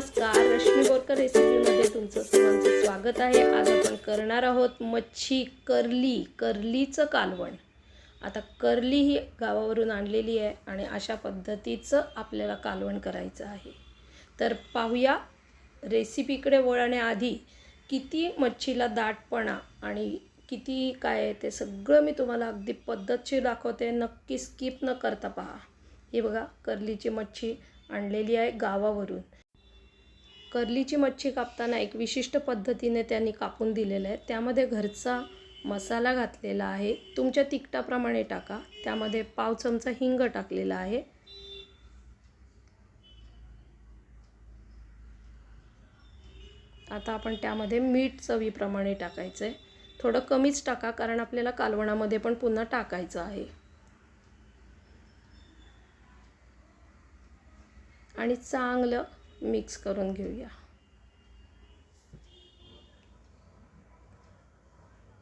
नमस्कार रश्मी बोरकर रेसिपीमध्ये तुमचं सर्वांचं स्वागत आहे. आज आपण करणार आहोत मच्छी करली करलीचं कालवण. आता करली ही गावावरून आणलेली आहे आणि अशा पद्धतीचं आपल्याला कालवण करायचं आहे. तर पाहूया रेसिपीकडे वळण्याआधी किती मच्छीला दाटपणा आणि किती काय ते सगळं मी तुम्हाला अगदी पद्धतशीर दाखवते. नक्की स्किप न करता पहा. हे बघा करलीची मच्छी आणलेली आहे गावावरून. कर्लीची मच्छी कापताना एक विशिष्ट पद्धतीने त्यांनी कापून दिलेलं आहे. त्यामध्ये घरचा मसाला घातलेला आहे. तुमच्या तिखटाप्रमाणे टाका. त्यामध्ये पाव चमचा हिंग टाकलेला आहे. आता आपण त्यामध्ये मीठ चवीप्रमाणे टाकायचं आहे. थोडं कमीच टाका कारण आपल्याला कालवणामध्ये पण पुन्हा टाकायचं आहे. आणि चांगलं मिक्स करून घेऊया.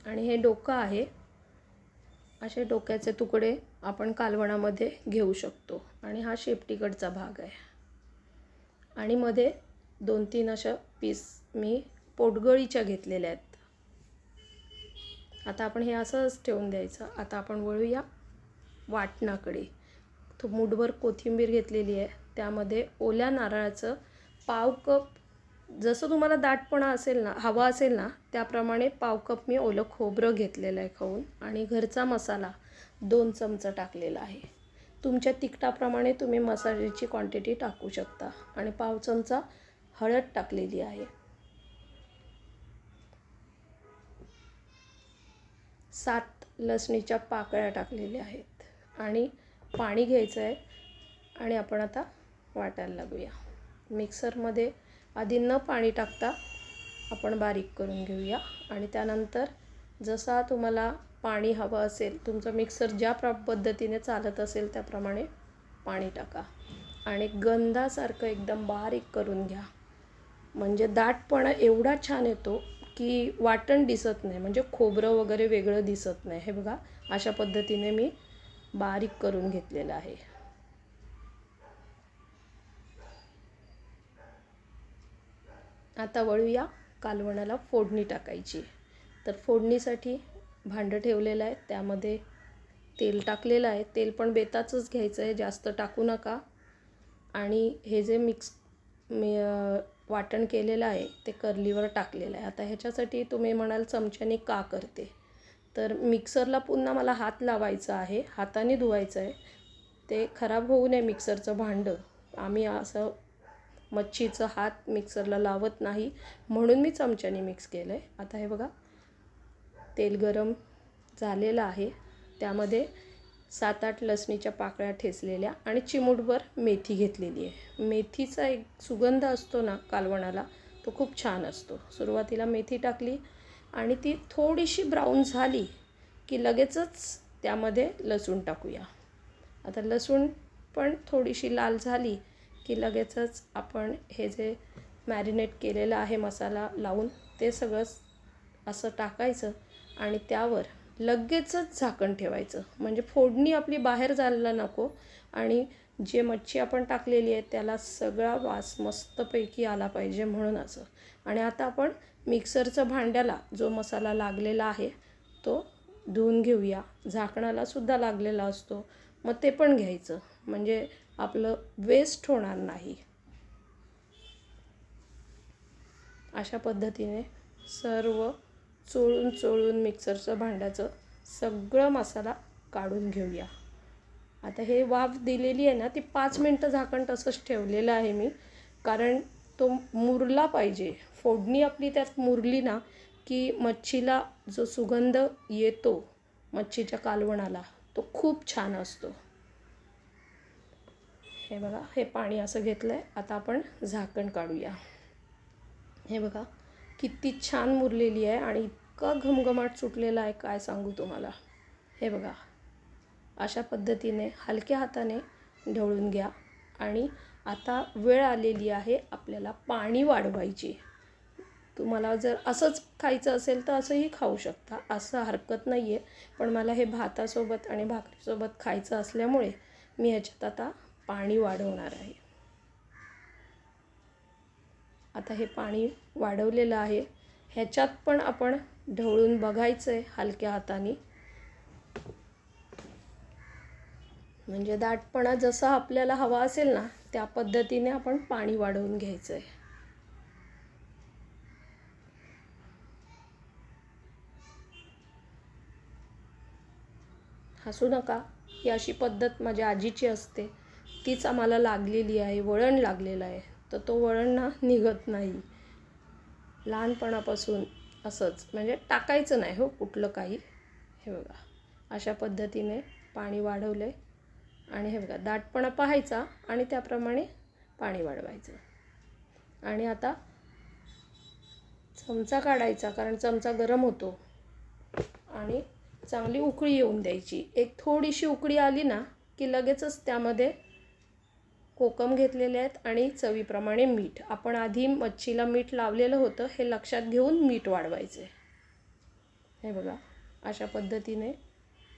आणि हे डोकं आहे. असे डोक्याचे तुकडे आपण कालवणामध्ये घेऊ शकतो. आणि हा शेपटीकडचा भाग आहे. आणि मध्ये दोन तीन अशा पीस मी पोटगळीच्या घेतलेल्या आहेत. आता आपण हे असंच ठेवून द्यायचं. आता आपण वळूया वाटणाकडे. तो मुठभर कोथिंबीर घेतलेली आहे. त्यामध्ये ओल्या नारळाचं पाव कप जसं तुम्हाला दाटपणा असेल ना हवा असेल ना त्याप्रमाणे पाव कप मी ओलं खोबरं घेतलेलं आहे खाऊन आणि घरचा मसाला दोन चमचा टाकलेला आहे. तुमच्या तिखटाप्रमाणे तुम्ही मसाल्याची क्वांटिटी टाकू शकता आणि पाव चमचा हळद टाकलेली आहे. सात लसणीच्या पाकळ्या टाकलेल्या आहेत आणि पाणी घ्यायचं आहे आणि आपण आता वाटायला लागूया. मिक्सरमध्ये आधी न पाणी टाकता आपण बारीक करून घेऊया. आणि त्यानंतर जसा तुम्हाला पाणी हवं असेल तुमचं मिक्सर ज्या प्र पद्धतीने चालत असेल त्याप्रमाणे पाणी टाका. आणि गंधासारखं एकदम बारीक करून घ्या. म्हणजे दाटपणा एवढा छान येतो की वाटण दिसत नाही. म्हणजे खोबरं वगैरे वेगळं दिसत नाही. हे बघा अशा पद्धतीने मी बारीक करून घेतलेलं आहे. आता वळूया कालवणाला फोडणी टाकायची. तर फोडणीसाठी भांडं ठेवलेलं आहे त्यामध्ये तेल टाकलेलं आहे. तेल पण बेताचंच घ्यायचं आहे जास्त टाकू नका. आणि हे जे मिक्स मी वाटण केलेलं आहे ते करलीवर टाकलेलं आहे. आता ह्याच्यासाठी तुम्ही म्हणाल चमच्याने का करते? तर मिक्सरला पुन्हा मला हात लावायचा आहे हाताने धुवायचं आहे. ते खराब होऊ नये मिक्सरचं भांडं. आम्ही असं मच्छीचं हात मिक्सरला लावत नाही. म्हणून मी चमच्याने मिक्स केलं आहे आता हे बघा तेल गरम झालेलं आहे. त्यामध्ये सात आठ लसणीच्या पाकळ्या ठेचलेल्या आणि चिमूटभर मेथी घेतलेली आहे. मेथीचा एक सुगंध असतो ना कालवणाला तो खूप छान असतो. सुरुवातीला मेथी टाकली आणि ती थोडीशी ब्राऊन झाली की लगेचच त्यामध्ये लसूण टाकूया. आता लसूण पण थोडीशी लाल झाली की लगेचच आपण हे जे मॅरिनेट केलेलं आहे मसाला लावून ते सगळं असं टाकायचं आणि त्यावर लगेचच झाकण ठेवायचं. म्हणजे फोडणी आपली बाहेर जायला नको आणि जे मच्छी आपण टाकलेली आहे त्याला सगळा वास मस्तपैकी आला पाहिजे म्हणून असं आणि आता आपण मिक्सरचं भांड्याला जो मसाला लागलेला आहे तो धुवून घेऊया. झाकणालासुद्धा लागलेला असतो. मग ते पण घ्यायचं. म्हणजे आपलं वेस्ट होणार नाही. अशा पद्धतीने सर्व चोळून चोळून मिक्सरचं भांड्याचं सगळं मसाला काढून घेऊया. आता हे वाफ दिलेली आहे ना ती पाच मिनटं झाकण तसंच ठेवलेलं आहे मी. कारण तो मुरला पाहिजे. फोडणी आपली त्यात मुरली ना की मच्छीला जो सुगंध येतो मच्छीच्या कालवणाला तो खूप छान असतो. हे बघा हे पाणी असं घेतलं आहे आता आपण झाकण काढूया. हे बघा किती छान मुरलेली आहे आणि इतका घमघमाट सुटलेला आहे काय सांगू तुम्हाला. हे बघा अशा पद्धतीने हलक्या हाताने ढवळून घ्या आणि आता वेळ आलेली आहे आपल्याला पाणी वाढवायची. तुम्हाला जर असंच खायचं असेल तर असंही खाऊ शकता असं हरकत नाही आहे पण मला हे भातासोबत आणि भाकरीसोबत खायचं असल्यामुळे मी ह्याच्यात आता पाणी वाढवणार आहे. आता हे पाणी वाढवलेलं आहे. ह्याच्यात पण आपण ढवळून बघायचं आहे हलक्या हाताने. म्हणजे दाटपणा जसा आपल्याला हवा असेल ना त्या पद्धतीने आपण पाणी वाढवून घ्यायचं आहे हसू नका ही अशी पद्धत माझ्या आजीची असते. तीच आम्हाला लागलेली आहे वळण लागलेलं आहे. तर तो वळण ना निघत नाही. लहानपणापासून असंच. म्हणजे टाकायचं नाही हो कुठलं काही. हे बघा. अशा पद्धतीने पाणी वाढवलं. आहे आणि हे बघा दाटपणा पाहायचा आणि त्याप्रमाणे पाणी वाढवायचं. आणि आता चमचा काढायचा कारण चमचा गरम होतो. आणि चांगली उकळी येऊन द्यायची. एक थोडीशी उकळी आली ना की लगेचच त्यामध्ये कोकम घेतलेले आहेत आणि चवीप्रमाणे मीठ. आपण आधी मच्छीला मीठ लावलेलं होतं हे लक्षात घेऊन मीठ वाढवायचं. हे बघा अशा पद्धतीने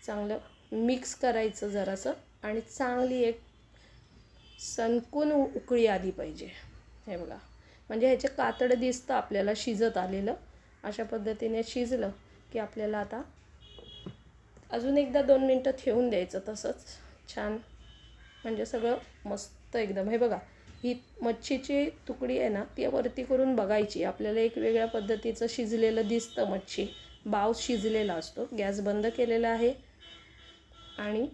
चांगलं मिक्स करायचं जरासं आणि चांगली एक संकून उकळी आली पाहिजे. हे बघा म्हणजे ह्याचे कातडं दिसतं आपल्याला शिजत आलेलं. अशा पद्धतीने शिजलं की आपल्याला आता अजून एकदा दोन मिनटं ठेवून द्यायचं तसंच. छान म्हणजे सगळं मस्त एकदम. हे बघा ही मच्छीची तुकडी आहे ना ती वरती करून बघायची. आपल्याला एक वेगळ्या पद्धतीचं शिजलेलं दिसतं मच्छी. बाव शिजलेला असतो. गॅस बंद केलेला आहे. आणि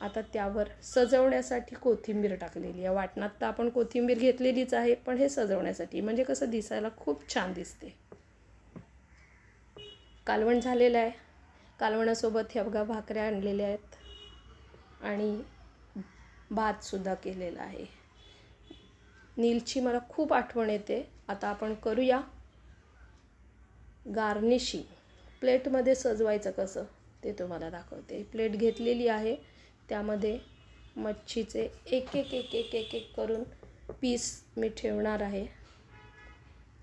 आता त्यावर सजवण्यासाठी कोथिंबीर टाकलेली आहे. वाटणात तर आपण कोथिंबीर घेतलेलीच आहे पण हे सजवण्यासाठी. म्हणजे कसं दिसायला खूप छान दिसते. कालवण झालेलं आहे. कालवणासोबत ह्या बघा भाकऱ्या आणलेल्या आहेत. आणि भातसुद्धा केलेला आहे. नीलची मला खूप आठवण येते. आता आपण करूया. गार्निशिंग. प्लेटमध्ये सजवायचं कसं? ते तुम्हाला दाखवते. प्लेट घेतलेली आहे. त्यामध्ये मच्छीचे एक एक एक एक एक एक करून पीस मी ठेवणार आहे.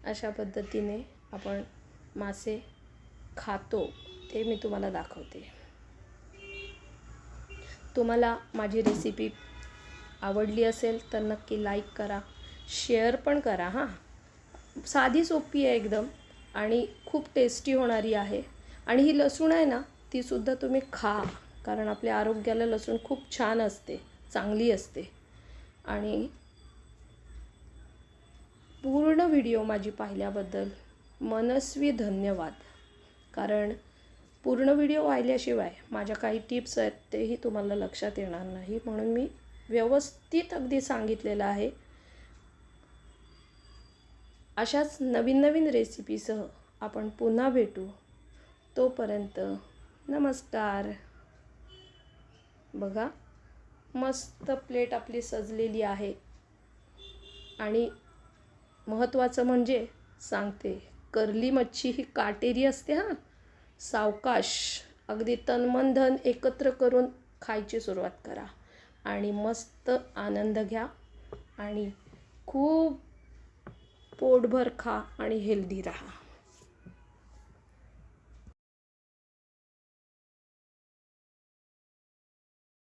अशा पद्धतीने आपण मासे खातो ते मी तुम्हाला दाखवते. तुम्हाला माझी रेसिपी आवडली असेल तर नक्की लाईक करा शेअर पण करा हां. साधी सोपी आहे एकदम आणि खूप टेस्टी होणारी आहे. आणि ही लसूण आहे ना तीसुद्धा तुम्ही खा कारण आपल्या आरोग्याला लसूण खूप छान असते चांगली असते. आणि पूर्ण व्हिडिओ माझी पाहिल्याबद्दल मनस्वी धन्यवाद. कारण पूर्ण व्हिडिओ पाहिल्याशिवाय माझ्या काही टिप्स आहेत तेही तुम्हाला लक्षात येणार नाही म्हणून मी व्यवस्थित अगदी सांगितलेलं आहे. अशाच नवीन नवीन रेसिपीसह आपण पुन्हा भेटू. तोपर्यंत नमस्कार. बघा मस्त प्लेट आपली सजलेली आहे. आणि महत्त्वाचं म्हणजे सांगते करली मच्छी ही काटेरी असते हां. सावकाश अगदी तन धन एकत्र करून खायची सुरुवात करा. आणि मस्त आनंद घ्या आणि खूप पोटभर खा आणि हेल्दी राहा.